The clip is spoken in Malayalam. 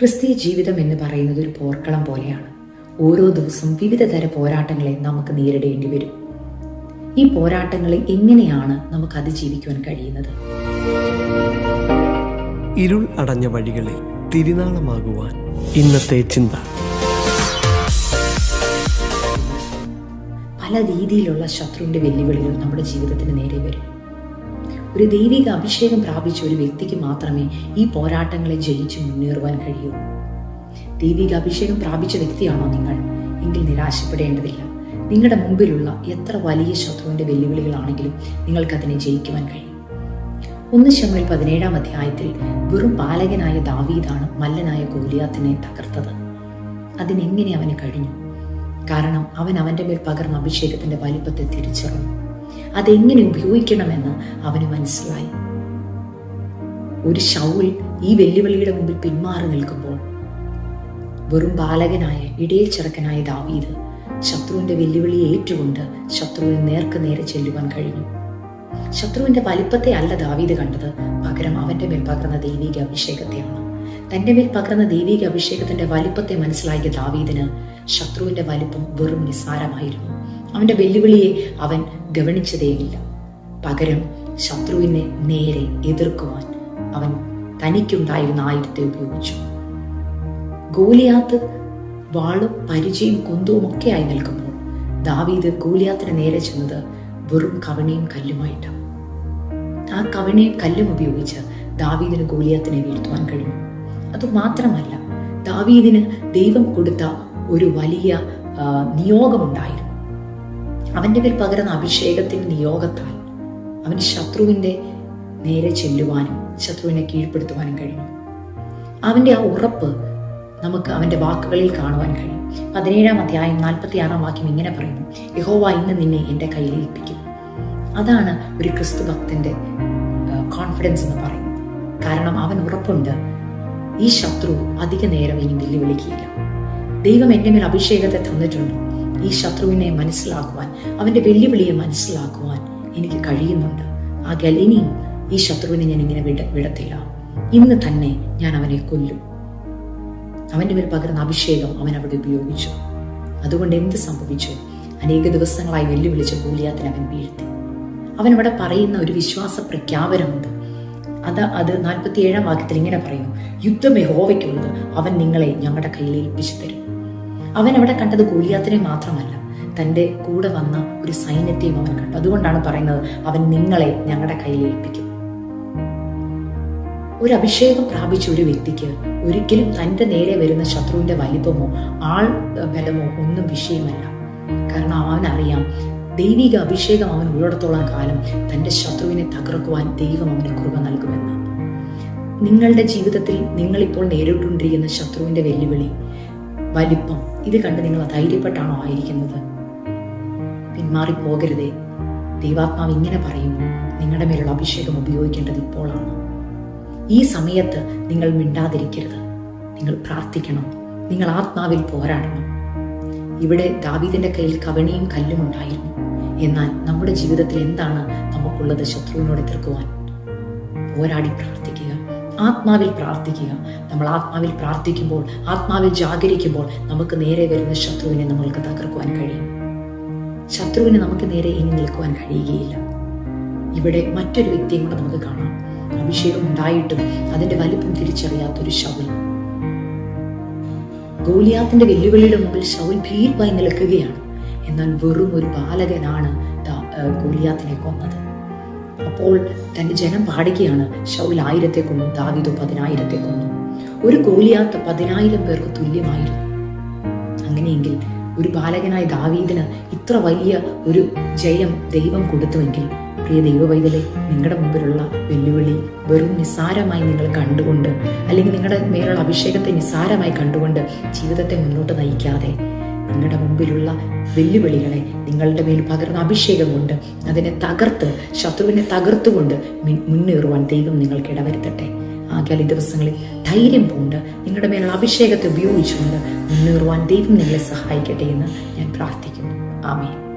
ക്രിസ്തീയ ജീവിതം എന്ന് പറയുന്നത് ഒരു പോർക്കളം പോലെയാണ്. ഓരോ ദിവസവും വിവിധ തര പോരാട്ടങ്ങളെ നമുക്ക് നേരിടേണ്ടി വരും. ഈ പോരാട്ടങ്ങളെ എങ്ങനെയാണ് നമുക്ക് അതിജീവിക്കുവാൻ കഴിയുന്നത്? ഇരുൾ അടഞ്ഞ വഴികളിൽ തിരുനാളമാകുവാൻ ഇന്നത്തെ ചിന്ത. പല രീതിയിലുള്ള ശത്രുവിന്റെ വെല്ലുവിളികൾ നമ്മുടെ ജീവിതത്തിന് നേരെ വരും. ഒരു ദൈവിക അഭിഷേകം പ്രാപിച്ച ഒരു വ്യക്തിക്ക് മാത്രമേ ഈ പോരാട്ടങ്ങളെ ജയിച്ച് മുന്നേറുവാൻ കഴിയൂ ദൈവിക അഭിഷേകം പ്രാപിച്ച വ്യക്തിയാണോ നിങ്ങൾ? എങ്കിൽ നിരാശപ്പെടേണ്ടതില്ല. നിങ്ങളുടെ മുമ്പിലുള്ള എത്ര വലിയ ശത്രുവിന്റെ വെല്ലുവിളികളാണെങ്കിലും നിങ്ങൾക്കതിനെ ജയിക്കുവാൻ കഴിയും. ഒന്ന് ശമ്മൽ പതിനേഴാം അധ്യായത്തിൽ വെറും ബാലകനായ ദാവീദാണ് മല്ലനായ ഗോലിയാത്തിനെ തകർത്തത്. അതിനെങ്ങനെ അവന് കഴിഞ്ഞു? കാരണം അവൻ അവന്റെ മേൽ പകർന്ന അഭിഷേകത്തിന്റെ വലിപ്പത്തെ തിരിച്ചറിഞ്ഞു. അതെങ്ങനെ ഉപയോഗിക്കണമെന്ന് അവന് മനസ്സിലായി. ഒരു ശൗൽ ഈ വെല്ലുവിളിയുടെ മുമ്പിൽ പിന്മാറി നിൽക്കുമ്പോൾ വെറും ബാലകനായ ഇടയിൽ ചെറുക്കനായ ദാവീദ് ശത്രുവിന്റെ വെല്ലുവിളിയെ ഏറ്റുകൊണ്ട് ശത്രുവിന് നേർക്ക് നേരെ ചെല്ലുവാൻ കഴിഞ്ഞു. ശത്രുവിന്റെ വലിപ്പത്തെ അല്ല ദാവീദ് കണ്ടത്. പകരം അവന്റെ മേൽ പകർന്ന ദൈവിക അഭിഷേകത്തെയാണ്. തന്റെ മേൽ പകർന്ന ദൈവിക അഭിഷേകത്തിന്റെ വലിപ്പത്തെ മനസ്സിലാക്കിയ ദാവീദിന് ശത്രുവിന്റെ വലിപ്പം വെറും നിസ്സാരമായിരുന്നു. അവന്റെ വെല്ലുവിളിയെ അവൻ ഗവനിച്ചതേയില്ല പകരം ശത്രുവിനെ നേരെ എതിർക്കുവാൻ അവൻ തനിക്കുണ്ടായിരുന്ന ആയുധത്തെ ഉപയോഗിച്ചു. ഗോലിയാത്ത് വാളും പരിചയും കുന്തവും ആയി നിൽക്കുമ്പോൾ ദാവീദ് ഗോലിയാത്തിന് നേരെ ചെന്നത് വെറും കവണയും കല്ലുമായിട്ടാണ്. ആ കവണയും കല്ലും ഉപയോഗിച്ച് ദാവീദിന് ഗോലിയാത്തിനെ വീഴ്ത്തുവാൻ കഴിഞ്ഞു. അത് മാത്രമല്ല ദാവീദിന് ദൈവം കൊടുത്ത ഒരു വലിയ നിയോഗമുണ്ടായിരുന്നു. അവന്റെ മേൽ പകരുന്ന അഭിഷേകത്തിന്റെ നിയോഗത്താൽ അവന് ശത്രുവിന്റെ നേരെ ചെല്ലുവാനും ശത്രുവിനെ കീഴ്പ്പെടുത്തുവാനും കഴിഞ്ഞു. അവന്റെ ആ ഉറപ്പ് നമുക്ക് അവന്റെ വാക്കുകളിൽ കാണുവാൻ കഴിയും. പതിനേഴാം അധ്യായം നാൽപ്പത്തി ആറാം വാക്യം ഇങ്ങനെ പറയുന്നു. യഹോവ ഇന്ന് നിന്നെ എന്റെ കയ്യിൽ ഏൽപ്പിക്കും. അതാണ് ഒരു ക്രിസ്തു ഭക്തന്റെ കോൺഫിഡൻസ് എന്ന് പറയുന്നത്. കാരണം അവൻ ഉറപ്പുണ്ട്. ഈ ശത്രു അധിക നേരം ഇനി വെല്ലുവിളിക്കുകയില്ല. ദൈവം എന്റെ മേൽ അഭിഷേകത്തെ തന്നിട്ടുണ്ട്. ഈ ശത്രുവിനെ മനസ്സിലാക്കുവാൻ അവന്റെ വെല്ലുവിളിയെ മനസ്സിലാക്കുവാൻ എനിക്ക് കഴിയുന്നുണ്ട്. ആ ഇനിയും ഈ ശത്രുവിനെ ഞാൻ ഇങ്ങനെ വിട വിടത്തില്ല. ഇന്ന് തന്നെ ഞാൻ അവനെ കൊല്ലും. അവന്റെ മേൽ പകർന്ന അഭിഷേകം അവൻ അവിടെ ഉപയോഗിച്ചു. അതുകൊണ്ട് എന്ത് സംഭവിച്ചു? അനേക ദിവസങ്ങളായി വെല്ലുവിളിച്ച ഗോലിയാത്തിന് അവൻ വീഴ്ത്തി. അവൻ അവിടെ പറയുന്ന ഒരു വിശ്വാസ പ്രഖ്യാപനമുണ്ട്. അത് അത് നാൽപ്പത്തിയേഴാം വാക്യത്തിൽ ഇങ്ങനെ പറയുന്നു. യുദ്ധം യഹോവയ്ക്കുള്ളത്. അവൻ നിങ്ങളെ ഞങ്ങളുടെ കയ്യിൽ ഏൽപ്പിച്ചു തരും. അവൻ അവിടെ കണ്ടത് ഗോലിയാത്തിനെ മാത്രമല്ല. തന്റെ കൂടെ വന്ന ഒരു സൈന്യത്തെയും അവൻ കണ്ടു. അതുകൊണ്ടാണ് പറയുന്നത് അവൻ നിങ്ങളെ ഞങ്ങളുടെ കയ്യിൽ ഏൽപ്പിക്കും. ഒരു അഭിഷേകം പ്രാപിച്ച ഒരു വ്യക്തിക്ക് ഒരിക്കലും തന്റെ നേരെ വരുന്ന ശത്രുവിന്റെ വലിപ്പമോ ആൾ ബലമോ ഒന്നും വിഷയമല്ല. കാരണം അവൻ അറിയാം ദൈവിക അഭിഷേകം അവൻ ഉള്ളിടത്തോളം കാലം തന്റെ ശത്രുവിനെ തകർക്കുവാൻ ദൈവം അവന് കൃപ നൽകുമെന്ന്. നിങ്ങളുടെ ജീവിതത്തിൽ നിങ്ങളിപ്പോൾ നേരിട്ടുകൊണ്ടിരിക്കുന്ന ശത്രുവിന്റെ വെല്ലുവിളി വലിപ്പം. ഇത് കണ്ട് നിങ്ങൾ ധൈര്യപ്പെട്ടാണോ ആയിരിക്കുന്നത്? പിന്മാറി പോകരുതേ. ദൈവാത്മാവ് ഇങ്ങനെ പറയുന്നു നിങ്ങളുടെ മേലുള്ള അഭിഷേകം ഉപയോഗിക്കേണ്ടത് ഇപ്പോഴാണ്. ഈ സമയത്ത് നിങ്ങൾ മിണ്ടാതിരിക്കരുത്. നിങ്ങൾ പ്രാർത്ഥിക്കണം. നിങ്ങൾ ആത്മാവിൽ പോരാടണം. ഇവിടെ ദാവീദിന്റെ കയ്യിൽ കവണിയും കല്ലും ഉണ്ടായിരുന്നു. എന്നാൽ നമ്മുടെ ജീവിതത്തിൽ എന്താണ് നമുക്കുള്ളത് ശത്രുവിനോട് എതിർക്കുവാൻ? പോരാടി പ്രാർത്ഥിക്കുക. ആത്മാവിൽ പ്രാർത്ഥിക്കുക. നമ്മൾ ആത്മാവിൽ പ്രാർത്ഥിക്കുമ്പോൾ ആത്മാവിൽ ജാഗരിക്കുമ്പോൾ നമുക്ക് നേരെ വരുന്ന ശത്രുവിനെ നമ്മൾക്ക് തകർക്കുവാൻ കഴിയും. ശത്രുവിനെ നമുക്ക് നേരെ ഇനി നിൽക്കുവാൻ കഴിയുകയില്ല. ഇവിടെ മറ്റൊരു വ്യക്തിയും കൂടെ നമുക്ക് കാണാം. അഭിഷേകം ഉണ്ടായിട്ടും അതിന്റെ വലിപ്പം തിരിച്ചറിയാത്തൊരു ശൗൽ. ഗോലിയാത്തിന്റെ വെല്ലുവിളിയുടെ മുമ്പിൽ ശൗൽ ഭീരുവായി നിൽക്കുകയാണ്. എന്നാൽ വെറും ഒരു ബാലകനാണ് ഗോലിയാത്തിനെ കൊന്നത് അപ്പോൾ തന്റെ ജനം പാടുകയാണ്. ശൗൽ ആയിരത്തെ കൊന്നു ദാവീദ് പതിനായിരത്തെ കൊന്നു ഒരു കോലിയാത്ത പതിനായിരം പേർക്ക് തുല്യമായിരുന്നു. അങ്ങനെയെങ്കിൽ ഒരു ബാലകനായ ദാവീദിന് ഇത്ര വലിയ ഒരു ജയം ദൈവം കൊടുത്തുവെങ്കിൽ പ്രിയ ദൈവവൈതലെ നിങ്ങളുടെ മുമ്പിലുള്ള വെല്ലുവിളി വെറും നിസ്സാരമായി നിങ്ങൾ കണ്ടുകൊണ്ട് അല്ലെങ്കിൽ നിങ്ങളുടെ മേലുള്ള അഭിഷേകത്തെ നിസ്സാരമായി കണ്ടുകൊണ്ട് ജീവിതത്തെ മുന്നോട്ട് നയിക്കാതെ നിങ്ങളുടെ മുമ്പിലുള്ള വെല്ലുവിളികളെ നിങ്ങളുടെ മേൽ പകർന്ന അഭിഷേകം കൊണ്ട് അതിനെ തകർത്ത് ശത്രുവിനെ തകർത്തുകൊണ്ട് മുന്നേറുവാൻ ദൈവം നിങ്ങൾക്ക് ഇടവരുത്തട്ടെ. ഈ ദിവസങ്ങളിൽ ധൈര്യം പൂണ്ട് നിങ്ങളുടെ മേലുള്ള അഭിഷേകത്തെ ഉപയോഗിച്ചുകൊണ്ട് മുന്നേറുവാൻ ദൈവം നിങ്ങളെ സഹായിക്കട്ടെ എന്ന് ഞാൻ പ്രാർത്ഥിക്കുന്നു. ആമേ